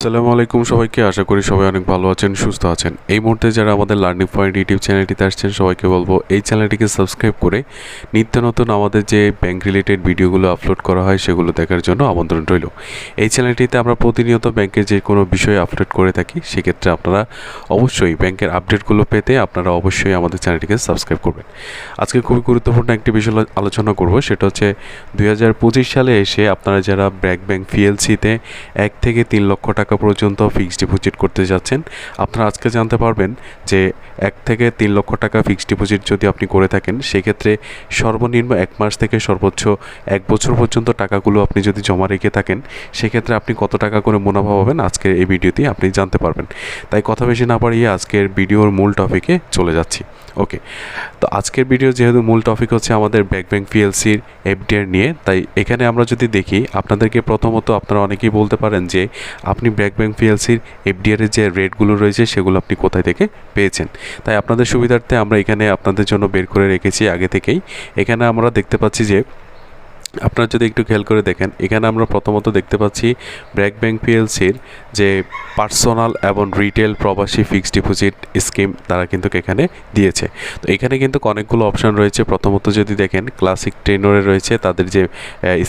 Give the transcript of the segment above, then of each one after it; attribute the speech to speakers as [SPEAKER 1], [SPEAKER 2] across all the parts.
[SPEAKER 1] আসসালামু আলাইকুম সবাইকে, আশা করি সবাই অনেক ভালো আছেন, সুস্থ আছেন। এই মুহূর্তে যারা আমাদের লার্নিং পয়েন্ট ইউটিউব চ্যানেলটিতে আসছেন, সবাইকে বলব এই চ্যানেলটিকে সাবস্ক্রাইব করে নিত্য নতুন আমাদের যে ব্যাংক রিলেটেড ভিডিওগুলো আপলোড করা হয়, সেগুলো দেখার জন্য আমন্ত্রণ রইল। এই চ্যানেলটিতে আমরা প্রতিনিয়ত ব্যাংকের যে কোনো বিষয়ে আপলোড করে থাকি, সেক্ষেত্রে আপনারা অবশ্যই ব্যাংকের আপডেটগুলো পেতে আপনারা অবশ্যই আমাদের চ্যানেলটিকে সাবস্ক্রাইব করবেন। আজকে খুবই গুরুত্বপূর্ণ একটি বিষয় আলোচনা করব, সেটা হচ্ছে দু হাজার পঁচিশ সালে এসে আপনারা যারা ব্র্যাক ব্যাংক পিএলসিতে এক থেকে তিন লক্ষ টাকা পর্যন্ত ফিক্সড ডিপোজিট করতে যাচ্ছেন। আপনারা আজকে জানতে পারবেন যে এক থেকে তিন লক্ষ টাকা ফিক্সড ডিপোজিট যদি আপনি করে থাকেন, সেক্ষেত্রে সর্বনিম্ন এক মাস থেকে সর্বোচ্চ এক বছর পর্যন্ত টাকাগুলো আপনি যদি জমা রেখে থাকেন, সেক্ষেত্রে আপনি কত টাকা করে মুনাফা পাবেন আজকের এই ভিডিওতে আপনি জানতে পারবেন। তাই কথা বেশি না বাড়িয়ে আজকের ভিডিওর মূল টপিকে চলে যাচ্ছি। ওকে, তো আজকের ভিডিও যেহেতু মূল টপিক হচ্ছে আমাদের ব্যাক ব্যাংক পিএলসির এফডিআর নিয়ে, তাই এখানে আমরা যদি দেখি, আপনাদেরকে প্রথমত আপনারা অনেকেই বলতে পারেন যে আপনি ব্যাক ব্যাংক পিএলসির এফডিআর যে রেটগুলো রয়েছে সেগুলো আপনি কোথায় থেকে পেয়েছেন। তাই আপনাদের সুবিধার্থে আমরা এখানে আপনাদের জন্য বের করে রেখেছি আগে থেকেই। এখানে আমরা দেখতে পাচ্ছি যে আপনারা যদি একটু খেয়াল করে দেখেন, এখানে আমরা প্রথমত দেখতে পাচ্ছি ব্র্যাক ব্যাংক পিএলসির যে পার্সোনাল এবং রিটেল প্রবাসী ফিক্সড ডিপোজিট স্কিম তারা কিন্তু এখানে দিয়েছে। তো এখানে কিন্তু অনেকগুলো অপশন রয়েছে। প্রথমত যদি দেখেন, ক্লাসিক টেনরে রয়েছে তাদের যে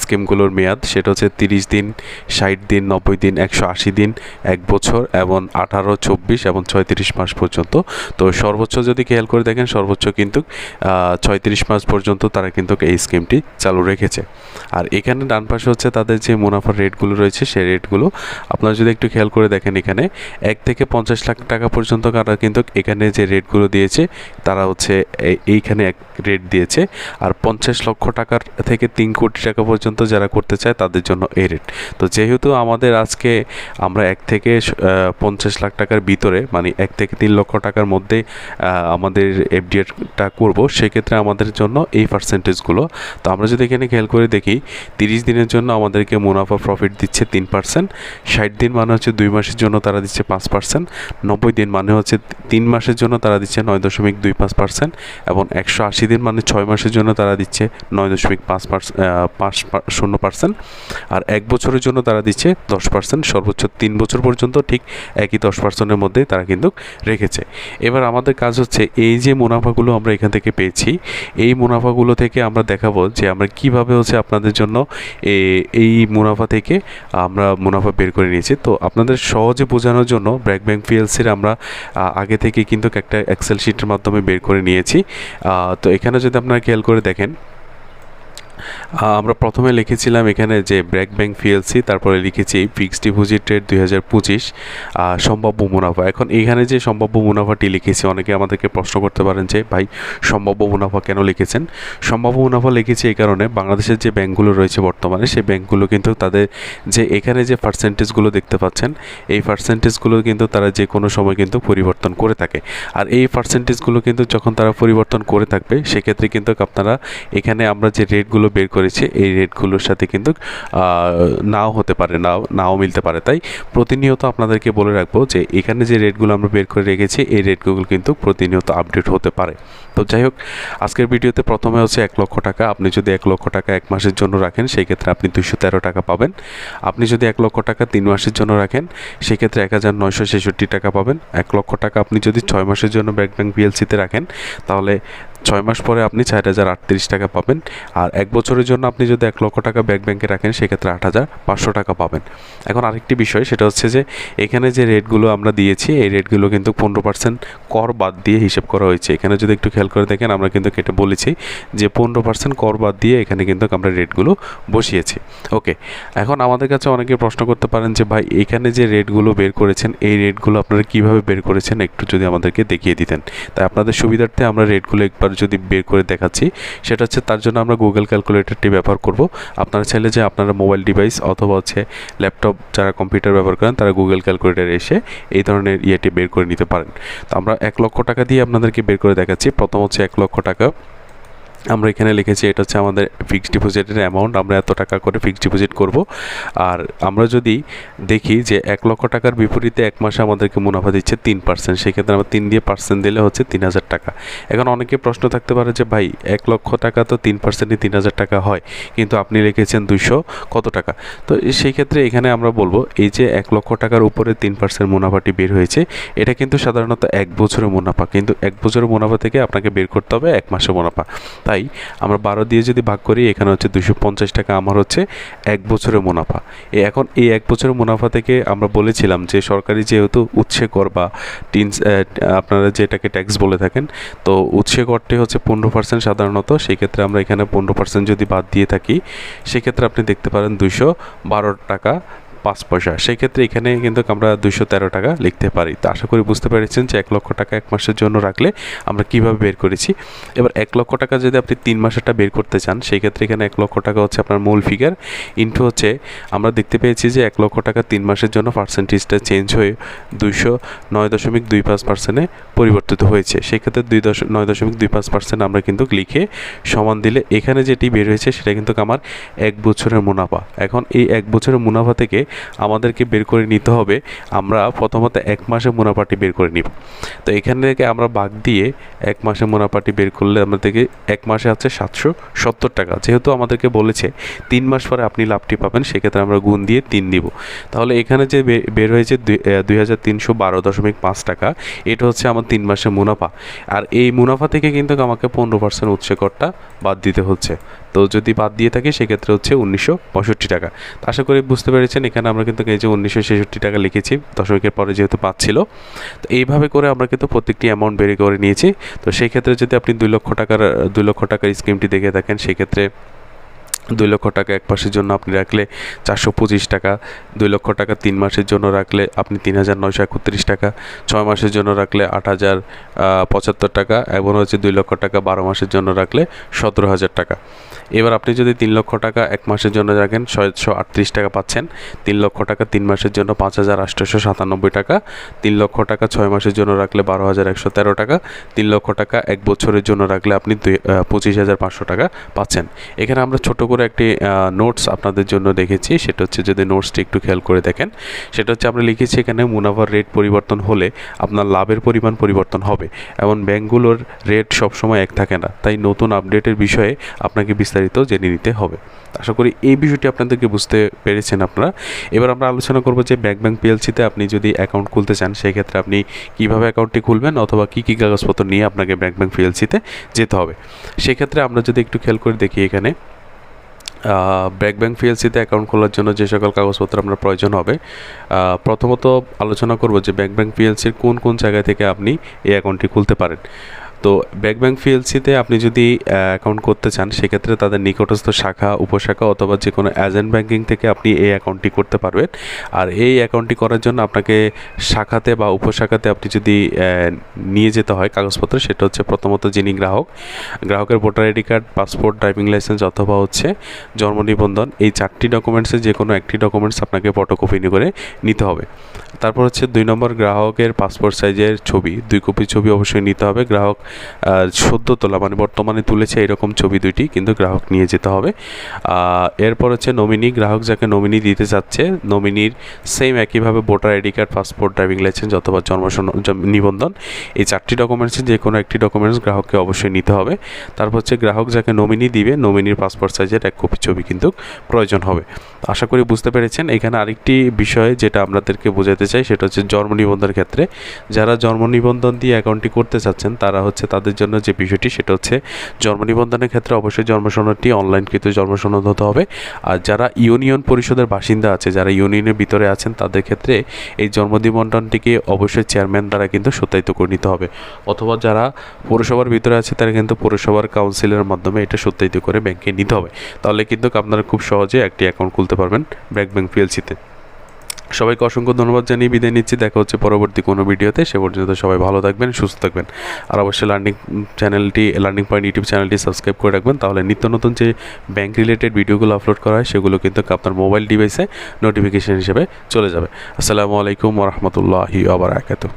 [SPEAKER 1] স্কিমগুলোর মেয়াদ, সেটা হচ্ছে তিরিশ দিন, ষাট দিন, নব্বই দিন, একশো আশি দিন, এক বছর এবং আঠারো, চব্বিশ এবং ছয়ত্রিশ মাস পর্যন্ত। তো সর্বোচ্চ যদি খেয়াল করে দেখেন, সর্বোচ্চ কিন্তু ছয়ত্রিশ মাস পর্যন্ত তারা কিন্তু এই স্কিমটি চালু রেখেছে। আর এখানে ডান পাশে হচ্ছে তাদের যে মুনাফার রেটগুলো রয়েছে, সেই রেটগুলো আপনারা যদি একটু খেয়াল করে দেখেন এখানে, এক থেকে পঞ্চাশ লাখ টাকা পর্যন্ত তারা কিন্তু এখানে যে রেটগুলো দিয়েছে, তারা হচ্ছে এই- এইখানে এক রেট দিয়েছে। আর পঞ্চাশ লক্ষ টাকার থেকে তিন কোটি টাকা পর্যন্ত যারা করতে চায়, তাদের জন্য এই রেট। তো যেহেতু আমাদের আজকে আমরা এক থেকে পঞ্চাশ লাখ টাকার ভিতরে মানে এক থেকে তিন লক্ষ টাকার মধ্যে আমাদের এফডিআরটা করব, সেক্ষেত্রে আমাদের জন্য এই পার্সেন্টেজগুলো তো আমরা যদি এখানে খেয়াল করে দেখি, তিরিশ দিনের জন্য আমাদেরকে মুনাফা প্রফিট দিচ্ছে তিন পার্সেন্ট ষাট দিন মানে হচ্ছে দুই মাসের জন্য তারা দিচ্ছে পাঁচ পার্সেন্ট নব্বই দিন মানে হচ্ছে তিন মাসের জন্য তারা দিচ্ছে নয় দশমিক দুই পাঁচ পার্সেন্ট এবং একশো আশি দিন মানে ছয় মাসের জন্য তারা দিচ্ছে নয় দশমিক পাঁচ পার্সেন্ট পাঁচ শূন্য পার্সেন্ট আর এক বছরের জন্য তারা দিচ্ছে দশ পার্সেন্ট সর্বোচ্চ তিন বছর পর্যন্ত ঠিক একই দশ পার্সেন্টের মধ্যে তারা কিন্তু রেখেছে। এবার আমাদের কাজ হচ্ছে এই যে মুনাফাগুলো আমরা এখান থেকে পেয়েছি, এই মুনাফাগুলো থেকে আমরা দেখাবো যে আমরা কীভাবে হচ্ছে আপনাদের জন্য। এই মুনাফা থেকে আমরা মুনাফা বের করে নিয়েছি। তো আপনাদের সহজে বোঝানোর জন্য ব্র্যাক ব্যাংক পিএলসির আমরা আগে থেকে কিন্তু একটা এক্সেল শিটের মাধ্যমে বের করে নিয়েছি। তো এখানে যদি আপনারা খেয়াল করে দেখেন আমরা প্রথমে লিখেছিলাম এখানে যে ব্র্যাক ব্যাংক ফিএলসি তারপরে লিখেছি ফিক্সড ডিপোজিট রেট দুই হাজার পঁচিশ সম্ভাব্য মুনাফা। এখন এখানে যে সম্ভাব্য মুনাফাটি লিখেছি, অনেকে আমাদেরকে প্রশ্ন করতে পারেন যে, ভাই, সম্ভাব্য মুনাফা কেন লিখেছেন? সম্ভাব্য মুনাফা লিখেছি এই কারণে বাংলাদেশের যে ব্যাংকগুলো রয়েছে বর্তমানে, সেই ব্যাংকগুলো কিন্তু তাদের যে এখানে যে পার্সেন্টেজগুলো দেখতে পাচ্ছেন, এই পার্সেন্টেজগুলো কিন্তু তারা যে কোনো সময় কিন্তু পরিবর্তন করে থাকে। আর এই পার্সেন্টেজগুলো কিন্তু যখন তারা পরিবর্তন করে থাকবে, সেক্ষেত্রে কিন্তু আপনারা এখানে আমরা যে রেটগুলো বের করেছে, এই রেটগুলোর সাথে কিন্তু নাও হতে পারে, নাও নাও মিলতে পারে। তাই প্রতিনিয়ত আপনাদেরকে বলে রাখব যে, এখানে যে রেটগুলো আমরা বের করে রেখেছি, এই রেটগুলো কিন্তু প্রতিনিয়ত আপডেট হতে পারে। তো যাই হোক, আজকের ভিডিওতে প্রথমে হচ্ছে এক লক্ষ টাকা। আপনি যদি এক লক্ষ টাকা এক মাসের জন্য রাখেন সেই ক্ষেত্রে আপনি দুশো তেরো টাকা পাবেন। আপনি যদি এক লক্ষ টাকা তিন মাসের জন্য রাখেন, সেক্ষেত্রে এক হাজার নয়শো ছেষট্টি টাকা পাবেন। এক লক্ষ টাকা আপনি যদি ছয় মাসের জন্য ব্যাংক ব্যাংক পিএলসিতে রাখেন, তাহলে ছয় মাস পরে আপনি চার হাজার আটত্রিশ টাকা পাবেন। আর এক বছরের জন্য আপনি যদি এক লক্ষ টাকা ব্যাংক ব্যাংকে রাখেন, সেক্ষেত্রে আট হাজার পাঁচশো টাকা পাবেন। এখন আরেকটি বিষয়, সেটা হচ্ছে যে, এখানে যে রেটগুলো আমরা দিয়েছি, এই রেটগুলো কিন্তু পনেরো পার্সেন্ট কর বাদ দিয়ে হিসেব করা হয়েছে। এখানে যদি একটু খেয়াল করে দেখেন, আমরা কিন্তু কেটে বলেছি যে, পনেরো পার্সেন্ট কর বাদ দিয়ে এখানে কিন্তু আমরা রেটগুলো বসিয়েছি। ওকে, এখন আমাদের কাছে অনেকে প্রশ্ন করতে পারেন যে, ভাই, এখানে যে রেটগুলো বের করেছেন, এই রেটগুলো আপনারা কীভাবে বের করেছেন? একটু যদি আমাদেরকে দেখিয়ে দিতেন। তাই আপনাদের সুবিধার্থে আমরা রেটগুলো একবার যদি বের করে দেখাচ্ছি, সেটা হচ্ছে তার জন্য আমরা গুগল ক্যালকুলেটরটি ব্যবহার করব। আপনারা চাইলে যে আপনারা মোবাইল ডিভাইস অথবা হচ্ছে ল্যাপটপ যারা কম্পিউটার ব্যবহার করেন, তারা গুগল ক্যালকুলেটার এসে এই ধরনের ইয়েটি বের করে নিতে পারেন। তো আমরা এক লক্ষ টাকা দিয়ে আপনাদেরকে বের করে দেখাচ্ছি। প্রথম হচ্ছে এক লক্ষ টাকা। আমরা এখানে লিখেছি এটা হচ্ছে আমাদের ফিক্সড ডিপোজিটের অ্যামাউন্ট আমরা এত টাকা করে ফিক্সড ডিপোজিট করব। আর আমরা যদি দেখি যে এক লক্ষ টাকার বিপরীতে এক মাসে আমাদেরকে মুনাফা দিচ্ছে তিন পার্সেন্ট সেক্ষেত্রে আমরা তিন দিয়ে পার্সেন্ট দিলে হচ্ছে তিন হাজার টাকা। এখন অনেকে প্রশ্ন থাকতে পারে যে, ভাই, এক লক্ষ টাকা তো তিন পার্সেন্টই তিন হাজার টাকা হয়, কিন্তু আপনি লিখেছেন দুশো কত টাকা? তো সেই ক্ষেত্রে এখানে আমরা বলব, এই যে এক লক্ষ টাকার উপরে তিন পার্সেন্ট মুনাফাটি বের হয়েছে, এটা কিন্তু সাধারণত এক বছরের মুনাফা, কিন্তু এক বছরের মুনাফা থেকে আপনাকে বের করতে হবে এক মাসের মুনাফা। তাই আমরা বারো দিয়ে যদি ভাগ করি, এখানে হচ্ছে দুশো পঞ্চাশ টাকা। আমার হচ্ছে এক বছরের মুনাফা। এখন এই এক বছরের মুনাফা থেকে আমরা বলেছিলাম যে সরকারি যেহেতু উৎসে কর বা টিনস আপনারা যেটাকে ট্যাক্স বলে থাকেন, তো উৎসে করটি হচ্ছে পনেরো পার্সেন্ট সাধারণত। সেই ক্ষেত্রে আমরা এখানে পনেরো পার্সেন্ট যদি বাদ দিয়ে থাকি, সেক্ষেত্রে আপনি দেখতে পারেন দুশো বারো টাকা পাঁচ পয়সা। সেই ক্ষেত্রে এখানে কিন্তু আমরা দুশো তেরো টাকা লিখতে পারি। তো আশা করি বুঝতে পেরেছেন যে এক লক্ষ টাকা এক মাসের জন্য রাখলে আমরা কীভাবে বের করেছি। এবার এক লক্ষ টাকা যদি আপনি তিন মাসেরটা বের করতে চান সেই ক্ষেত্রে এখানে এক লক্ষ টাকা হচ্ছে আপনার মূল ফিগার ইন্টু হচ্ছে, আমরা দেখতে পেয়েছি যে এক লক্ষ টাকা তিন মাসের জন্য পার্সেন্টেজটা চেঞ্জ হয়ে দুইশো নয় দশমিক দুই পাঁচ পার্সেন্টে পরিবর্তিত হয়েছে। সেক্ষেত্রে দুই দশ নয় দশমিক দুই পাঁচ পার্সেন্ট আমরা কিন্তু লিখে সমান দিলে এখানে যেটি বের হয়েছে, সেটা কিন্তু আমার এক বছরের মুনাফা। এখন এই এক বছরের মুনাফা থেকে আমাদেরকে বের করে নিতে হবে। আমরা প্রথমত এক মাসে মুনাফাটি বের করে নিব। তো এখান থেকে আমরা বাঘ দিয়ে এক মাসে মুনাফাটি বের করলে আমাদেরকে এক মাসে আছে সাতশো সত্তর টাকা। যেহেতু আমাদেরকে বলেছে তিন মাস পরে আপনি লাভটি পাবেন, সেক্ষেত্রে আমরা গুণ দিয়ে তিন দিব। তাহলে এখানে যে বের হয়েছে দুই হাজার তিনশো বারো দশমিক পাঁচ টাকা, এটা হচ্ছে আমার তিন মাসের মুনাফা। আর এই মুনাফা থেকে কিন্তু আমাকে পনেরো পার্সেন্ট উৎসে করটা বাদ দিতে হচ্ছে। তো যদি বাদ দিয়ে থাকি, সেক্ষেত্রে হচ্ছে উনিশশো পঁয়ষট্টি টাকা। আশা করি বুঝতে পেরেছেন এখানে আমরা কিন্তু এই যে উনিশশো ছেষট্টি টাকা লিখেছি দশমিকের পরে যেহেতু পাচ্ছিল, তো এইভাবে করে আমরা কিন্তু প্রত্যেকটি অ্যামাউন্ট বের করে নিয়েছি। তো সেই ক্ষেত্রে যদি আপনি দুই লক্ষ টাকার, দুই লক্ষ টাকার স্কিমটি দেখে থাকেন, সেক্ষেত্রে দুই লক্ষ টাকা এক মাসের জন্য আপনি রাখলে চারশো পঁচিশ টাকা, দুই লক্ষ টাকা তিন মাসের জন্য রাখলে আপনি তিন হাজার নয়শো একত্রিশ টাকা, ছয় মাসের জন্য রাখলে আট হাজার পঁচাত্তর টাকা এবং হচ্ছে দুই লক্ষ টাকা বারো মাসের জন্য রাখলে সতেরো হাজার টাকা। এবার আপনি যদি তিন লক্ষ টাকা এক মাসের জন্য রাখেন, ছয়শো আটত্রিশ টাকা পাচ্ছেন। তিন লক্ষ টাকা তিন মাসের জন্য পাঁচ হাজার আটশোশো সাতানব্বই টাকা। তিন লক্ষ টাকা ছয় মাসের জন্য রাখলে বারো হাজার একশো তেরো টাকা। তিন লক্ষ টাকা এক বছরের জন্য রাখলে আপনি পঁচিশ হাজার পাঁচশো টাকা পাচ্ছেন। এখানে আমরা ছোট করে একটি নোটস আপনাদের জন্য দেখেছি। সেটা হচ্ছে যদি নোটসটি একটু খেয়াল করে দেখেন। সেটা হচ্ছে আমরা লিখেছি এখানে মুনাফার রেট পরিবর্তন হলে আপনার লাভের পরিমাণ পরিবর্তন হবে। এমন ব্যাংকগুলোর রেট সবসময় এক থাকে না। তাই নতুন আপডেটের বিষয়ে আপনাকে বিস্তারিত জেনে নিতে হবে। আশা করি এই বিষয়টি আপনাদেরকে বুঝতে পেরেছেন আপনারা। এবার আমরা আলোচনা করব যে ব্যাংক ব্যাংক পিএলসিতে আপনি যদি অ্যাকাউন্ট খুলতে চান সেই ক্ষেত্রে আপনি কীভাবে অ্যাকাউন্টটি খুলবেন অথবা কী কী কাগজপত্র নিয়ে আপনাকে ব্যাংক ব্যাংক পিএলসিতে যেতে হবে। সেক্ষেত্রে আমরা যদি একটু খেয়াল করে দেখি এখানে ব্যাক ব্যাংক পিএলসিতে অ্যাকাউন্ট খোলার জন্য যে সকল কাগজপত্র আমরা প্রয়োজন হবে প্রথমত আলোচনা করব যে ব্যাক ব্যাংক পিএলসির কোন কোন জায়গা থেকে আপনি এই অ্যাকাউন্টটি খুলতে পারেন। তো ব্যাক ব্যাংক পিএলসিতে আপনি যদি অ্যাকাউন্ট করতে চান, সেক্ষেত্রে তাদের নিকটস্থ শাখা, উপশাখা অথবা যে কোনো এজেন্ট ব্যাংকিং থেকে আপনি এই অ্যাকাউন্টটি করতে পারবেন। আর এই অ্যাকাউন্টটি করার জন্য আপনাকে শাখাতে বা উপশাখাতে আপনি যদি নিয়ে যেতে হয় কাগজপত্র, সেটা হচ্ছে প্রথমত যিনি গ্রাহক, গ্রাহকের voter ID card, passport, driving licence অথবা হচ্ছে জন্ম নিবন্ধন, এই চারটি ডকুমেন্টসের যে কোনো একটি ডকুমেন্টস আপনাকে ফটোকপি করে নিতে হবে। তারপর হচ্ছে দুই নম্বর গ্রাহকের পাসপোর্ট সাইজের ছবি, দুই কপি ছবি অবশ্যই নিতে হবে। গ্রাহক সদ্য তোলা মানে বর্তমানে তুলেছে এরকম ছবি দুইটি, কিন্তু গ্রাহক নিয়ে যেতে হবে। এরপর হচ্ছে নমিনি গ্রাহক যাকে নমিনি দিতে চাচ্ছে নমিনির সেম একইভাবে voter ID card passport driving licence অথবা জন্ম নিবন্ধন, এই চারটি ডকুমেন্টসের যে কোনো একটি ডকুমেন্টস গ্রাহককে অবশ্যই নিতে হবে। তারপর হচ্ছে গ্রাহক যাকে নমিনি দিবে নমিনির পাসপোর্ট সাইজের এক কপি ছবি কিন্তু প্রয়োজন হবে। আশা করি বুঝতে পেরেছেন। এখানে আরেকটি বিষয় যেটা আপনাদেরকে বোঝাতে চাই, সেটা হচ্ছে জন্ম নিবন্ধনের ক্ষেত্রে। যারা জন্ম নিবন্ধন দিয়ে অ্যাকাউন্টটি করতে চাচ্ছেন, তারা হচ্ছে তাদের জন্য যে বিষয়টি, সেটা হচ্ছে জন্ম নিবন্ধনের ক্ষেত্রে অবশ্যই জন্মসনদটি অনলাইনকৃত জন্মসনদ হতে হবে। আর যারা ইউনিয়ন পরিষদের বাসিন্দা আছে, যারা ইউনিয়নের ভিতরে আছেন, তাদের ক্ষেত্রে এই জন্ম নিবন্ধনটিকে অবশ্যই চেয়ারম্যান দ্বারা কিন্তু সত্যায়িত করে নিতে হবে। অথবা যারা পৌরসভার ভিতরে আছে, তারা কিন্তু পৌরসভার কাউন্সিলের মাধ্যমে এটা সত্যায়িত করে ব্যাংকে নিতে হবে। তাহলে কিন্তু আপনারা খুব সহজে একটি অ্যাকাউন্ট খুলতে পারবেন ব্যাংক ব্যাংক পিএলসিতে সবাইকে অসংখ্য ধন্যবাদ জানিয়ে বিদায় নিচ্ছি। দেখা হচ্ছে পরবর্তী কোনো ভিডিওতে। সে পর্যন্ত সবাই ভালো থাকবেন, সুস্থ থাকবেন। আর অবশ্যই লার্নিং চ্যানেলটি লার্নিং পয়েন্ট ইউটিউব চ্যানেলটি সাবস্ক্রাইব করে রাখবেন। তাহলে নিত্য নতুন যে ব্যাংক রিলেটেড ভিডিওগুলো আপলোড করা হয়, সেগুলো কিন্তু আপনার মোবাইল ডিভাইসে নোটিফিকেশন হিসেবে চলে যাবে। আসসালামু আলাইকুম রহমতুল্লাহি আবরাকাতু